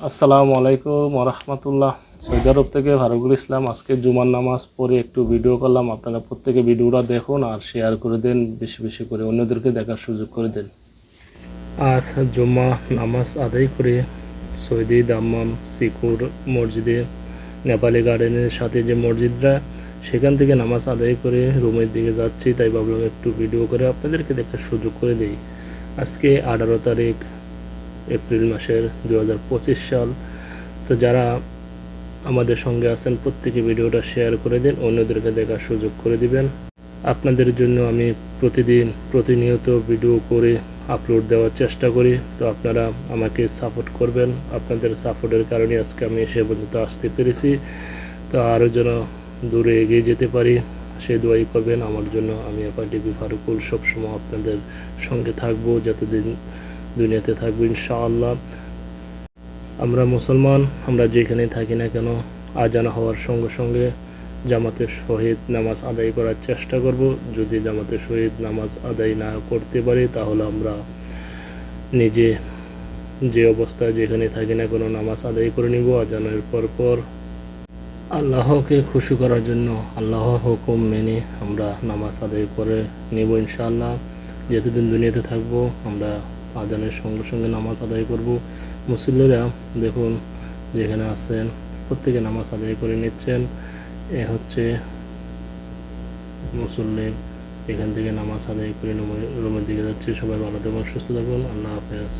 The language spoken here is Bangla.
আসসালামু আলাইকুম রহমতুল্লাহ। সৌদি আরব থেকে ফারুকুল ইসলাম, আজকে জুমার নামাজ পড়ে একটু ভিডিও করলাম, আপনারা প্রত্যেকে ভিডিওটা দেখুন আর শেয়ার করে দেন, বেশি বেশি করে অন্যদেরকে দেখার সুযোগ করে দেন। আজ জুম্মা নামাজ আদায় করে সৌদি দাম্মাম সিকুর মসজিদে, নেপালি গার্ডেনের সাথে যে মসজিদরা, সেখান থেকে নামাজ আদায় করে রুমের দিকে যাচ্ছি, তাই ভাবলাম একটু ভিডিও করে আপনাদেরকে দেখার সুযোগ করে দিই। আজকে আঠারো তারিখ এপ্রিল মাসের দু হাজার পঁচিশ সাল। তো যারা আমাদের সঙ্গে আছেন, প্রত্যেকে ভিডিওটা শেয়ার করে দিন, অন্যদেরকে দেখার সুযোগ করে দিবেন। আপনাদের জন্য আমি প্রতিদিন প্রতিনিয়ত ভিডিও করে আপলোড দেওয়ার চেষ্টা করি। তো আপনারা আমাকে সাপোর্ট করবেন। আপনাদের সাপোর্টের কারণে আজকে আমি সে পর্যন্ত আসতে পেরেছি। তো আরও যেন দূরে এগিয়ে যেতে পারি, সে দোয়াই করবেন। আমার জন্য আমি এপার টিভি ফারুকুল সবসময় আপনাদের সঙ্গে থাকব। যতদিন দুনিয়াতে থাকব ইনশাআল্লাহ। আমরা মুসলমান, আমরা যেখানে থাকি না কেন, আজানা হওয়ার সঙ্গে সঙ্গে জামাতের শহীদ নামাজ আদায় করার চেষ্টা করব। যদি জামাতের শহীদ নামাজ আদায় না করতে পারি, তাহলে আমরা নিজে যে অবস্থায় যেখানে থাকি না কোনো নামাজ আদায় করে নিব। আজানের পর পর আল্লাহকে খুশি করার জন্য আল্লাহ হুকুম মেনে আমরা নামাজ আদায় করে নেব ইনশাআল্লাহ। যতদিন দুনিয়াতে থাকব, আমরা আজানের সঙ্গে সঙ্গে নামাজ আদায় করব। মুসল্লিরা দেখুন যেখানে আছেন, প্রত্যেকে নামাজ আদায় করে নিচ্ছেন। এ হচ্ছে মুসল্লি এখান থেকে নামাজ আদায় করে রুমের দিকে যাচ্ছে। সবাই ভালো থাকুন, সুস্থ থাকুন। আল্লাহ হাফেজ।